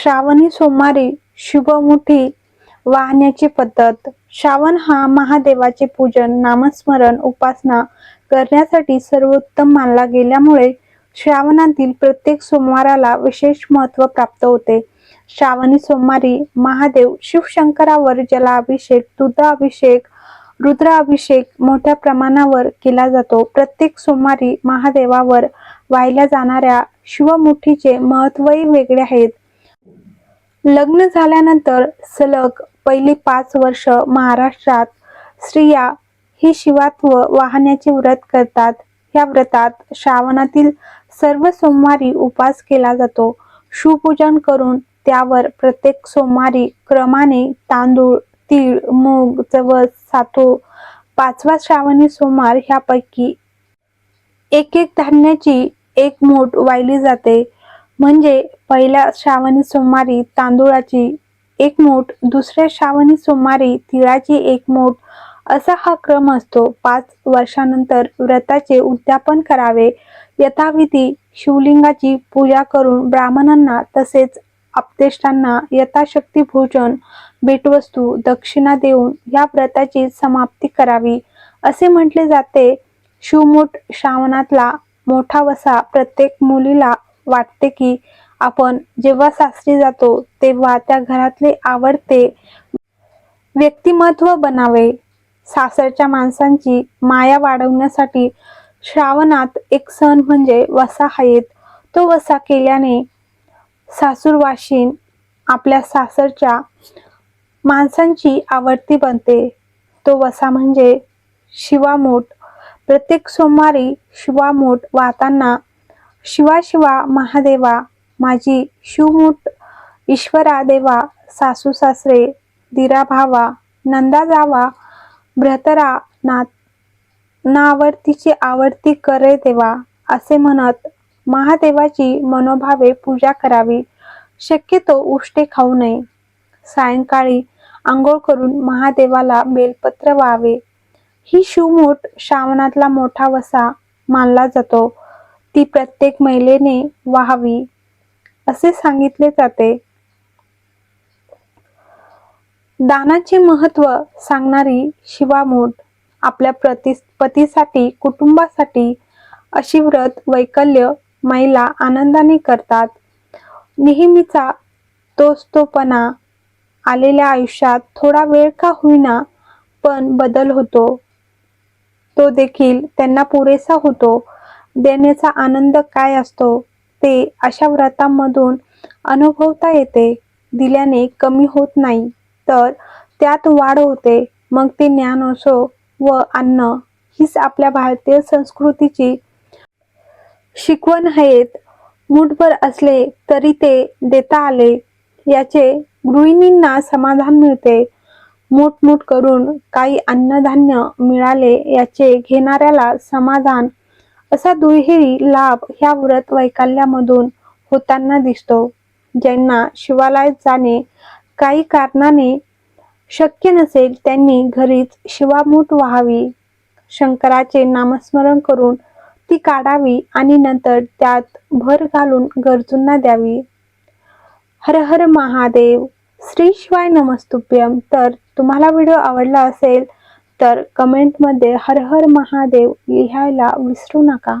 श्रावणी सोमवारी शुभमुठी वाहण्याची पद्धत. श्रावण हा महादेवाचे पूजन नामस्मरण उपासना करण्यासाठी सर्वोत्तम मानला गेल्यामुळे श्रावणातील प्रत्येक सोमवाराला विशेष महत्त्व प्राप्त होते. श्रावणी सोमवारी महादेव शिवशंकरावर जलाभिषेक दुधाभिषेक रुद्राभिषेक मोठ्या प्रमाणावर केला जातो. प्रत्येक सोमवारी महादेवावर वाहिल्या जाणाऱ्या शिवमुठीचे महत्त्वही वेगळे आहेत. लग्न झाल्यानंतर सलग पहिली पाच वर्ष महाराष्ट्रात स्त्रिया ही शिवात्व वाहण्याचे व्रत करतात. या व्रतात श्रावणातील सर्व सोमवारी उपास केला जातो. शिवपूजन करून त्यावर प्रत्येक सोमवारी क्रमाने तांदूळ तीळ मूग जवस सातू पाचवा श्रावणी सोमवार ह्यापैकी एक एक धान्याची एक मूठ वाहिली जाते. म्हणजे पहिल्या श्रावणी सोमवारी तांदूळाची एक मोठ दुसऱ्या श्रावणी सोमवारी तिळाची एक मोठ असा हा क्रम असतो. पाच वर्षानंतर व्रताचे उद्यापन करावे. यथाविधी शिवलिंगाची पूजा करून ब्राह्मणांना तसेच आपतेष्टांना यथाशक्ती भोजन भेटवस्तू दक्षिणा देऊन या व्रताची समाप्ती करावी. असे म्हटले जाते. शिवमूठ श्रावणातला मोठा वसा प्रत्येक मुलीला वाटते की आपण जेव्हा सासरी जातो तेव्हा त्या घरातले आवडते व्यक्तिमत्व बनावे. सासरच्या माणसांची माया वाढवण्यासाठी श्रावणात एक सण म्हणजे वसा आहेत तो वसा केल्याने सासूरवाशीन आपल्या सासरच्या माणसांची आवडती बनते. तो वसा म्हणजे शिवामोठ. प्रत्येक सोमवारी शिवामोठ वाहताना शिवा शिवा महादेवा माझी शिवमूठ ईश्वरा देवा सासू सासरे दिरा भावा नंदा जावा भ्रतरा ना नावर्तीची आवडती करे देवा असे म्हणत महादेवाची मनोभावे पूजा करावी. शक्यतो उष्टे खाऊ नये. सायंकाळी आंघोळ करून महादेवाला बेलपत्र व्हावे. ही शिवमूठ श्रावणातला मोठा वसा मानला जातो. ती प्रत्येक महिलेने व्हावी असे सांगितले जाते. दानाचे महत्त्व सांगणारी शिवामूठ आपल्या प्रति पतीसाठी कुटुंबासाठी अशी व्रत वैकल्य महिला आनंदाने करतात. नेहमीचा तोच तोपणा आलेल्या आयुष्यात थोडा वेळ का होईना पण बदल होतो. तो देखील त्यांना पुरेसा होतो. देण्याचा आनंद काय असतो? ते अशा व्रतांमधून अनुभवता येते. दिल्याने कमी होत नाही तर त्यात वाढ होते. मग ते ज्ञान असो व अन्न हीच आपल्या भारतीय संस्कृतीची शिकवण आहेत. मूठभर असले तरी ते देता आले. याचे गृहिणींना समाधान मिळते. मोठमोठ करून काही अन्नधान्य मिळाले याचे घेणाऱ्याला समाधान असा दुहेरी लाभ ह्या व्रत वैकल्यामधून होताना दिसतो ज्यांना शिवालयात जाणे काही कारणाने शक्य नसेल त्यांनी घरीच शिवामूठ व्हावी. शंकराचे नामस्मरण करून ती काढावी आणि नंतर त्यात भर घालून गरजूंना द्यावी. हर हर महादेव श्री शिवाय नमस्तुभ्यम तर तुम्हाला व्हिडिओ आवडला असेल तर कमेंटमध्ये हर हर महादेव लिहायला विसरू नका.